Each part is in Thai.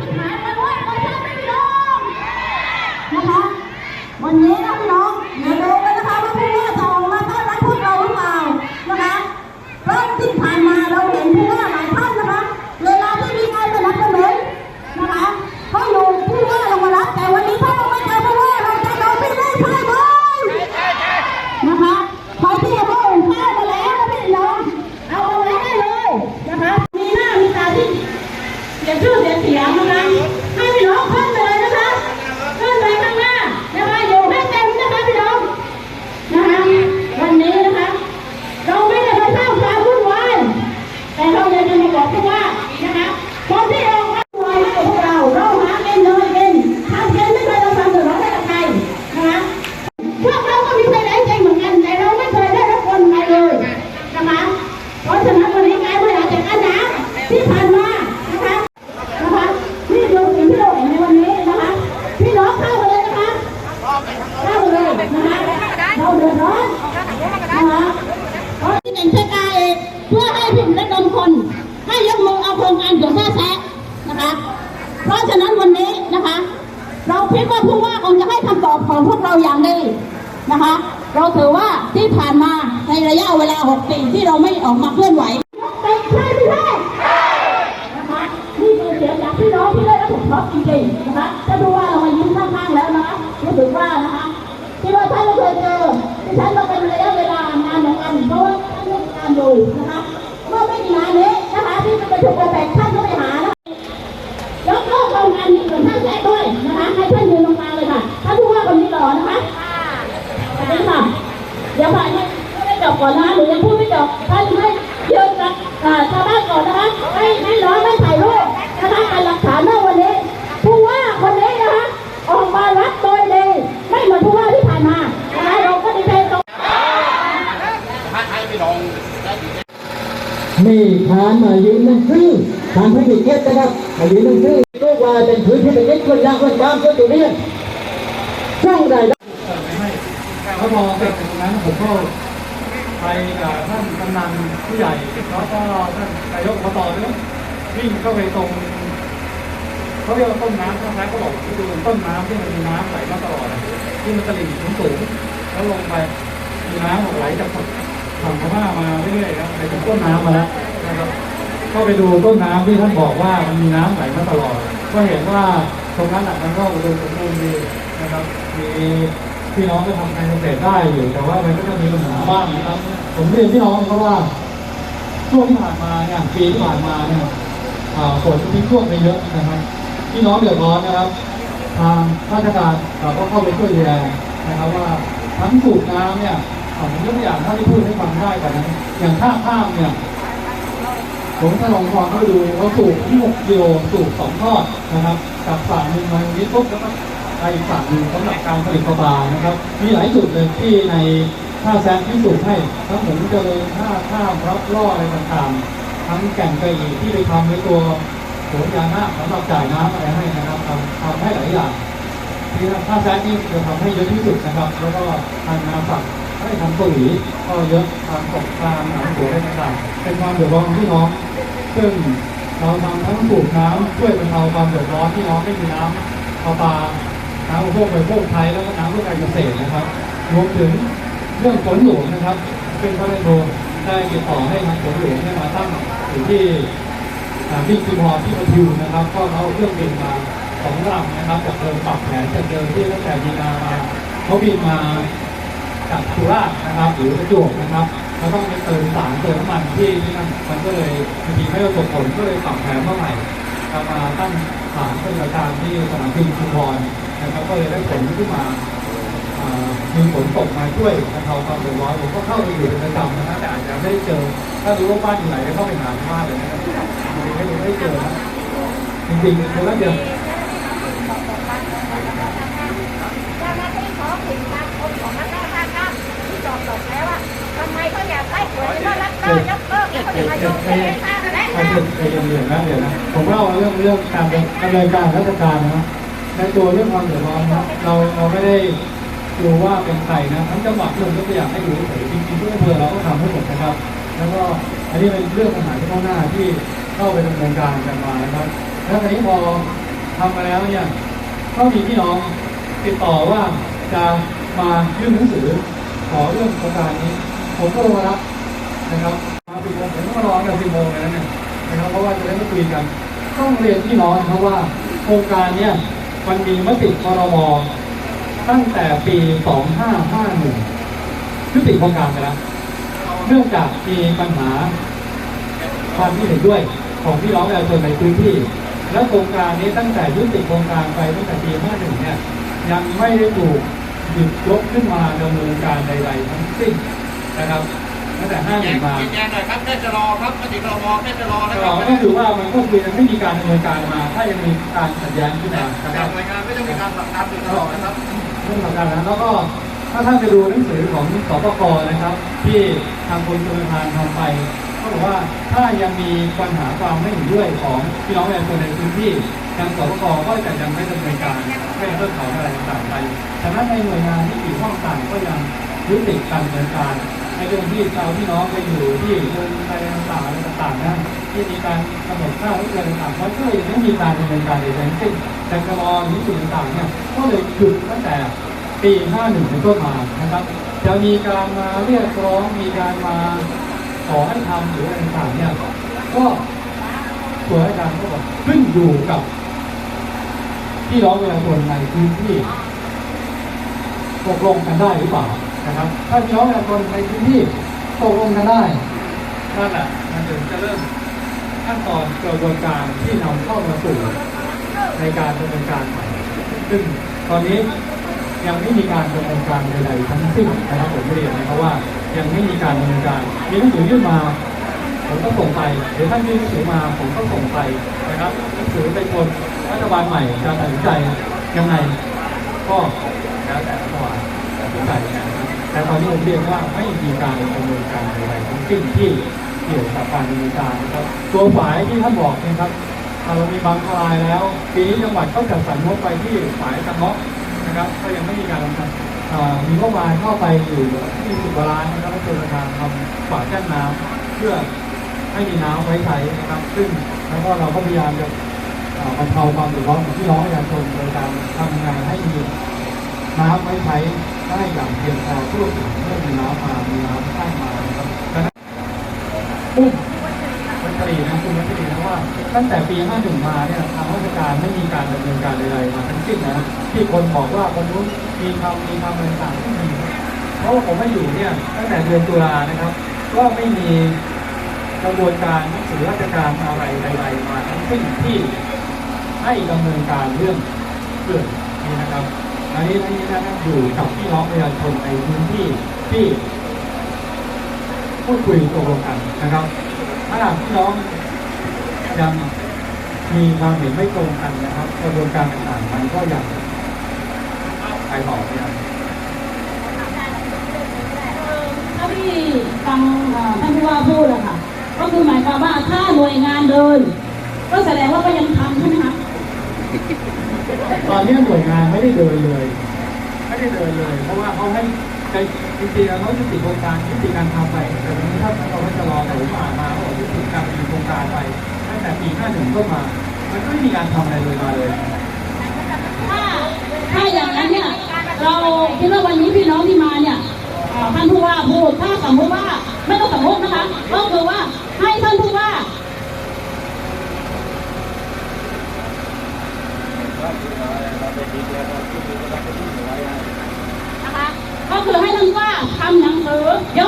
ที่หายไปด้วยขอเชิญพี่น้องนะคะวันนี้าผู้ว่าคงจะให้คำตอบของพวกเราอย่างดีนะคะ เราถือว่าที่ผ่านมาในระยะเวลา 6 ปีที่เราไม่ออกมาเคลื่อนไหวเป็นใช่ไม่ใช่นะคะนี่คือเสียงจากพี่น้องที่ได้รับผลกระทบจริงๆนะคะจะดูว่าเรามายิ้มข้างๆแล้วนะคะรู้สึกว่านะคะที่ว่าท่านเคยเจอที่ฉันมาเป็นระยะเวลานานเหมือนกันเพราะว่าท่านมีการดูนะคะเมื่อไม่กี่นานนี้นะคะที่เป็นประชุมแปกท่านก็ไสวัสดีค่ะเดี๋ยวบ่ายให้ไม่จบก่อนนะหนูยังพูดไม่จบท่านให้ยืนกับอาชาวบ้านก่อนนะคะให้ให้น้องได้ถ่ายรูปนะคะเป็นหลักฐานว่าวันนี้ผู้ว่าคนนี้นะคะออกมารับโดยดีไม่เหมือนผู้ว่าที่ผ่านมานะคะเราก็ดีใจตรงนี่ทานมายืนหนั่งซื้อทานผู้ผิดเกียรตินะครับมายืนหนั่งซื้อก็ว่าเป็นพื้นที่เป็นเล็กคนยากคนยากคนตุเรียนช่องใดได้ แล้วพอเสร็จากตรงนั้นผมก็ไปกับท่านกำนันผู้ใหญ่แล้วก็ท่านนายกอบตด้วยวิ่งเข้าไปตรงเขาเรียกว่าต้นน้ำคล้ายๆเขาบอกที่ดูต้นน้ำที่มันมีน้ำไหลมาตลอดที่มันตลิ่งสูงๆแล้วลงไปมีน้ำไหลจากฝั่งพม่ามาเรื่อยๆครับไปถึงต้นน้ำมาแล้วนะครับก็ไปดูต้นน้ำที่ท่านบอกว่ามันมีน้ำไหลมาตลอด ก็เห็นว่าตรงนั้นอะมันก็อุดมสมบูรณ์ดีนะครับมี พี่น้องก็ทำการเกษตรได้อยู่แต่ว่ามันก็จะมีปัญหาบ้างนะครับ ผมเรียนพี่น้องเพราะว่าช่วงที่ผ่านมาเนี่ยปีที่ผ่านมาเนี่ยฝนทิ้งช่วงไปเยอะนะครับพี่น้องเดือดร้อนนะครับทางราชการเราก็เข้าไปช่วยดูแลนะครับว่าทั้งสูบน้ำเนี่ยผมยกตัวอย่างท่าที่พูดให้ฟังได้ก่อนนะอย่างท่าข้ามเนี่ยผมถ้าลองมองเข้าไปดูเขาสูบที่6กิโลสูบสองทอดนะครับกับฝั่งหนึ่งมาตรงนี้ปุ๊บแล้วก็ ไปอีกฝั่งหนึ่งสำหรับการผลิตปลาปลานะครับ มีหลายจุดเลยที่ในท่าแซงที่สูบให้ทั้งผมเจริญท่าข้ารับล่ออะไรต่างๆ ทั้งแก่งกระอีที่ไปทำในตัวโขนยานาสำหรับจ่ายน้ำอะไรให้นะครับทำทำให้หลายอย่างที่ท่าแซงนี่จะทำให้เยอะที่สุดนะครับ แล้วก็ทางนาฝักให้ทำปุ๋ยก็เยอะทางตกกลางหนังหัวอะไรต่างๆเป็นความเดือดร้อนของพี่น้อง ซึ่งเราทำทั้งสูบน้ำช่วยบรรเทาความเดือดร้อนที่น้องไม่มีน้ำประปา น้ำอุปโภคบริโภคไทยแล้วก็น้ำเพื่อการเกษตรนะครับ รวมถึงเรื่องฝนหลวงนะครับเป็นพระราชโดได้ติดต่อให้ทางฝนหลวงให้มาตั้งอยู่ที่อ่าที่ชุมพรที่พัทยนะครับ ก็เอาเครื่องบินมาสองลำนะครับจากเดิมปรับแผนจากเดิมที่ตั้งแต่มีนามาเขาบินมาจากสุราษฎร์นะครับหรือประจวบนะครับแล้วต้องไปเติมสารเติมน้ำมันที่ที่นั่นมันก็เลยบางทีไม่ประสบผลก็เลยปรับแผนมาใหม่ มาตั้งฐานเป็นรายการที่สนามบินชุมพรนะครับ ก็เลยได้ผลขึ้นมามีฝนตกมาช่วยบรรเทาความเดือดร้อนผมก็เข้าไปอยู่เป็นประจำนะครับแต่อาจจะไม่ได้เจอ ถ้ารู้ว่าบ้านอยู่ไหนก็เข้าไปหาที่บ้านเลยนะครับไม่ได้ไม่เจอนะจริงๆคนละเดียวเดียวทำไมเขาอยากได้หวยก็รับเลิกยกเลิกแล้วเขาจะมาโยนไปให้ข้าและ ไอ้เรื่องเรื่องเรื่องนะเดี๋ยวนะผมเล่าเรื่องเรื่องการดำเนินการราชการนะในตัวเรื่องความเดือดร้อนนะเราเราไม่ได้ดูว่าเป็นใครนะทั้งจังหวัดเรื่องก็อยากให้ดูเฉยจริงๆทุกอำเภอเราก็ทำให้หมดนะครับ แล้วก็อันนี้เป็นเรื่องปัญหาที่ข้างหน้าที่เข้าไปดำเนินการกันมานะครับ แล้วทีนี้พอทำมาแล้วเนี่ยก็มีพี่น้องติดต่อว่าจะมายื่นหนังสือขอเรื่องโครงการนี้ ผมก็ลงมารับนะครับมาสิบโมงผมก็มารอกันสิบโมงเลยนะเนี่ย นะครับเพราะว่าจะได้มาคุยกันต้องเรียนพี่น้องนะครับว่าโครงการเนี่ยมันมีมติคอรมอตั้งแต่ปี 2551ยุติโครงการไปแล้วเนื่องจากมีปัญหาความคิดเห็นด้วยของพี่น้องประชาชนในพื้นที่ และโครงการนี้ตั้งแต่ยุติโครงการไปตั้งแต่ปี 51 เนี่ยยังไม่ได้ถูกหยิบยกขึ้นมาดำเนินการใดๆทั้งสิ้นนะครับ ตั้งแต่แจ้ง51มาแจ้งหน่อยครับแค่จะรอครับมติครมแค่จะรอนะคก็รับก็คือว่ามันก็คือยังไม่มีการดำเนินการมา ถ้ายังมีการขัดแย้งขึ้นมานะคแต่รับหน่วยงานไม่ต้องมีการสั่งการติดตลอดนะครับเรื่องของการนะแล้วก็ถ้าท่านไปดูหนังสือของสปกนะครับ ที่ทางคนชลทานทำไปก็บอกว่าถ้ายังมีปัญหาความไม่เห็นด้วยของพี่น้องประชาชนในพื้นที่ทางสปกก็จะยังไม่ดำเนินการไม่เพิกถอนอะไรต่างๆไปฉะนั้นในหน่วยงานที่เกี่ยวข้องต่างก็ยังยุติการดำเนินการ ในเรื่องที่ชาวพี่น้องไปอยู่ที่เมืองไทยต่างๆอะไรต่างๆนะที่มีการกำหนดค่าลดเงินต่างๆเพราะก็ยังไม่มีการดำเนินการใดๆทั้งสิ้นแต่กรอนี้สิ่งต่างๆเนี่ยก็เลยหยุดตั้งแต่ปี 51 เป็นต้นมานะครับ จะมีการมาเรียกร้องมีการมาขอให้ทำหรืออะไรต่างๆเนี่ยก็ตัวอาจารย์ก็บอกขึ้นอยู่กับพี่น้องประชาชนในพื้นที่ตกลงกันได้หรือเปล่า นะครับถ้าพี่น้องประชาชนในพื้นที่ตกลงกันได้นั่นแหละมันถึงจะเริ่มขั้นตอนกระบวนการที่นำเข้ามาสู่ในการดำเนินการใหม่ซึ่งตอนนี้ยังไม่มีการดำเนินการใดๆทั้งสิ้นนะครับผมเรียนนะครับว่ายังไม่มีการดำเนินการมีหนังสือยื่นมาผมก็ส่งไปหรือท่านยื่นหนังสือมาผมก็ส่งไปนะครับหนังสือเป็นคนรัฐบาลใหม่จะตัดสินใจยังไงก็แล้วแต่รัฐบาลตัดสินใจนะ แต่ตอนนี้ผมเรียนว่าไม่มีการดำเนินการใดๆทั้งสิ้นที่เกี่ยวกับการดำเนินการนะครับตัวฝ่ายที่ท่านบอกนะครับเรามีบางรายแล้วปีนี้จังหวัดก็จัดสรรงบไปที่ฝ่ายตะเงาะนะครับ ก็ยังไม่มีการลงทุนอ่ามีงบประมาณเข้าไปอยู่ที่สิบกว่าล้านนะครับและเป็นการทำฝากั้นน้ำเพื่อให้มีน้ำไว้ใช้นะครับ ซึ่งแล้วก็เราก็พยายามจะอ่าบรรเทาความเดือดร้อนของพี่น้องประชาชนโดยการทำงไงให้มีน้ำไว้ใช้ ได้อย่างเพียงพอทั่วถึงเมื่อมีน้ำมามีน้ำข้มานะครับดังนั้นปุ้มวัชรีนะคุณวัชรีนะว่า ตั้งแต่ปี 51 มาเนี่ยทางราชการไม่มีการดำเนินการใดๆมาทั้งสิ้นนะที่คนบอกว่าคนนู้นมีทำมีทำอะไรต่างๆไม่มีเพราะว่าผมมาอยู่เนี่ยตั้งแต่เดือนตุลานะครับ ก็ไม่มีกระบวนการหนังสือราชการอะไรใดๆมาทั้งสิ้นที่ให้ดำเนินการเรื่องเรื่องนี้นะครับ อันนี้ที่นะครับอยู่กับพี่น้องประชาชนในพื้นที่ที่พูดคุยตกลงกันนะครับ ถ้าพี่น้องยังมีความเห็นไม่ตรงกันนะครับ กระบวนการต่างๆมันก็ยังไปต่อไม่ได้ถ้าที่ฟังท่านผู้ว่าพูดอะค่ะ ก็คือหมายความว่าถ้าหน่วยงานเดิน ก็แสดงว่าก็ยังทำใช่ไหมคะ ตอนนี้หน่วยงานไม่ได้เดินเลย ไม่ได้เดินเลย เพราะว่าเขาให้ใจจริงๆแล้วเขายุติโครงการยุติการทำไป แต่วันนี้ถ้าเราไม่จะรอแต่ผมอ่านมาเขาบอกยุติการดำเนินโครงการไปตั้งแต่ปี51ต้นมามันก็ไม่มีการทำอะไรเลยมาเลยถ้าถ้าอย่างนั้นเนี่ยเราคิดว่าวันนี้พี่น้องที่มาเนี่ยท่านผู้ว่าพูดถ้าสมมติว่าไม่ต้องสมมตินะคะก็คือว่าให้ท่านผู้ว่า นะคะก็คือให้ท่านว่าทำหนังสือยก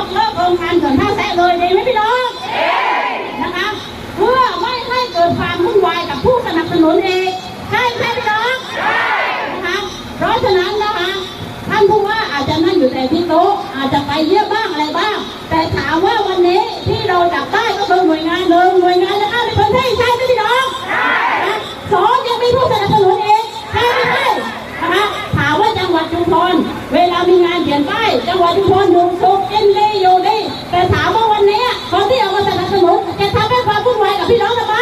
ชุมพรเวลามีงานเขียนป้ายจังหวัดชุมพรอยู่สุขกินดีอยู่ดีแต่ถามว่าวันนี้คนที่ออกมาสนับสนุนจะทำให้ความวุ่นวายกับพี่น้องทำไม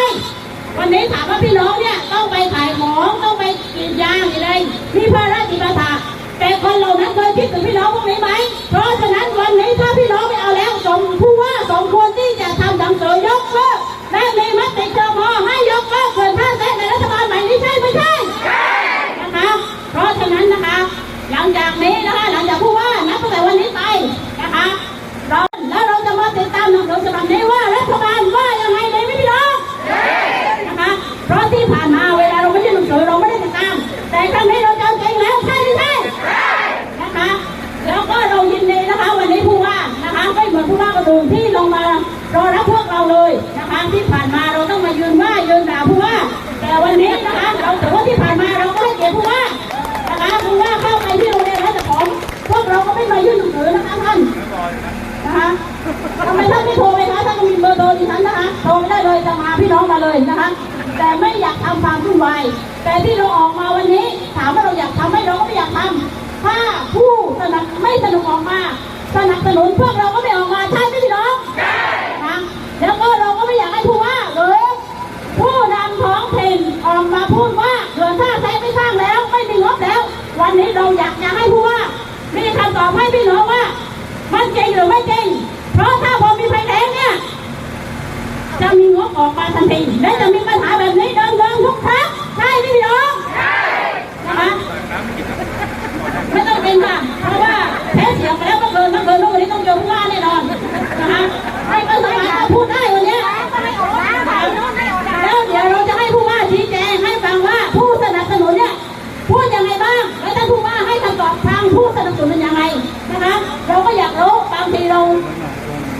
วันนี้ถามว่าพี่น้องเนี่ยต้องไปขายของต้องไปกรีดยางอะไรมีภาระจิปาถะแต่คนเหล่านั้นเคยคิดถึงพี่น้องพวกนี้ไหมเพราะฉะนั้นวันนี้ถ้าพี่น้องไม่เอาแล้วสมผู้ว่าสมควรที่จะทำหนังสือยกเลิกและมีมติครมให้ยกเลิกเกินท่าแท้ในรัฐบาลใหม่นี้ใช่ไม่ใช่ เลย นะคะที่ผ่านมาเราต้องมายืนว่ายืนด่าผู้ว่า แต่วันนี้นะคะเราถือว่าที่ผ่านมาเราก็ให้เกียรติผู้ว่านะคะผู้ว่าเข้าไปที่โรงเรียนแล้วแต่ของพวกเราก็ไม่มายื่นหนังสือนะคะท่านนะคะทำไมท่านไม่โทรไปคะท่านมีเบอร์โทรดิฉันนะคะโทรไม่ได้เลยจะมาพี่น้องมาเลยนะคะ แต่ไม่อยากทำความวุ่นวายแต่ที่เราออกมาวันนี้ถามว่าเราอยากทำไหมเราก็ไม่อยากทำถ้าผู้สนับไม่สนุกออกมาสนับสนุนเราก็ไม่ออกมาใช่ไหมพี่น้องนะแล้วก็เราก็ไม่อยากให้ผู้ว่าหรือผู้นำท้องถิ่นออกมาพูดว่าเขื่อนท่าแซะไม่สร้างแล้ว ไม่มีงบแล้ว วั นี้เราอยากจะให้ผู้ว่ามีคำตอบให้พี่น้องว่า มันจริงหรือไม่จริง เพราะถ้าพอมีไฟแดงเนี่ยจะมีงบออกมาทันทีและจะมีปัญหาแบบนี้เดิมๆทุกครั้งใช่ไหมพี่น้องใช่นะคะไม่ต้องกินค่ะเพราะว่าแพ้เสียงไปแล้วเมื่อคืนเมื่อคืนเมื่อวันนี้ต้องเจอผู้ว่าแน่นอนนะคะางทีเรา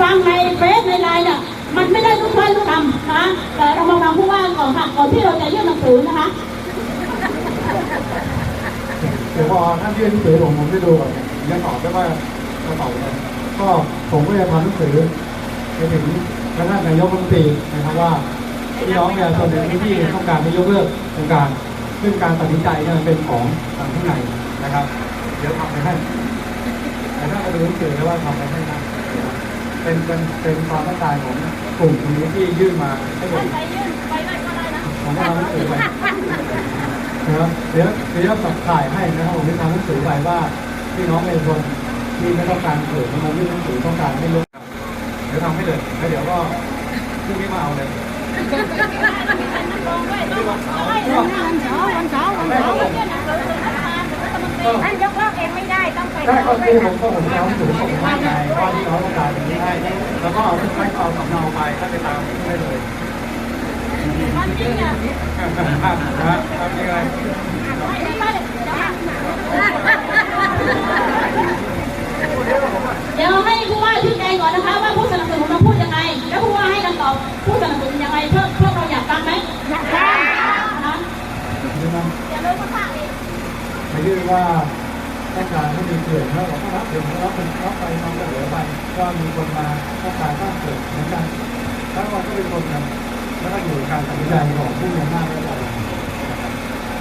ฟังในเฟซในไลน์เนี่ยมันไม่ได้ทุกท่านทุกคำนะแต่เรามาฟังผู้ว่าก่อนค่ะก่อนที่เราจะยื่นหนังสือนะคะเดี๋ยวพอท่านยื่นหนังสือผมผมจะดูก่อนผมจะตอบได้ว่าจะตอบยังไงก็ผมก็จะทำหนังสือไปถึงท่านนายกรัฐมนตรีนะครับว่าพี่น้องประชาชนในพื้นที่ต้องการให้ยกเลิกโครงการซึ่งการตัดสินใจเนี่ยมันเป็นของทางข้างในนะครับ เดี๋ยวทำไปให้แต่ ถ้าเราดูหนังสือแล้วว่าทำไปให้นะเป็นเป็นเป็นความต้องการของกลุ่มนี้ที่ยื่นมาให้ผมไปยื่นไปได้ก็ได้นะผมก็ทำหนังสือไปนะครับเดี๋ยวเดี๋ยวสับถ่ายให้นะครับผมจะทำหนังสือไปว่าพี่น้องประชาชนที่ไม่ต้องการเกิดมายื่นหนังสือต้องการให้ลดเดี๋ยวทำให้เลยแล้วเดี๋ยวก็พรุ่งนี้มาเอาเลย ท่านยกเลิกเองไม่ได้ต้องไปได้ก็คือผมก็ผมจะเอาหนังสือส่งให้ไงว่าที่เขาต้องการอย่างนี้ให้แล้วก็เอาให้เอาสำเนาไปถ้าไปตามได้เลยมันจริงอะครับครับทำยังไงเดี๋ยวให้ผู้ว่าชี้แจงก่อนนะคะว่าผู้สนับสนุนเราพูดยังไง แล้วผู้ว่าให้คำตอบผู้สนับสนุนยังไงเพื่อเพื่อเราอยากฟังไหมอยากฟังนะ ใช่ไหม อย่าเลยมาฟังอีก ไม่ได้ว่าต้องการให้มีเขื่อนเท่ากับรับเดี๋ยวรับเป็นรับไปนำเสนอไปว่ามีคนมาต้องการสร้างเขื่อนเหมือนกันแล้วเราก็เป็นคนกันแล้วก็อยู่การตัดสินใจของผู้มีอำนาจและเรา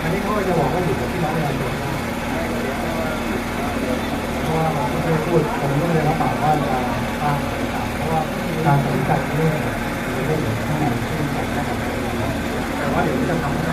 อันนี้เขาจะบอกว่าอยู่กับพี่น้องประชาชนเพราะว่าเราก็ไม่ได้พูดผมก็ไม่ได้รับปากว่าจะสร้างเพราะว่าการตัดสินใจเรื่องเรื่องข้างในที่ผมได้แต่ว่าเดี๋ยวจะทำ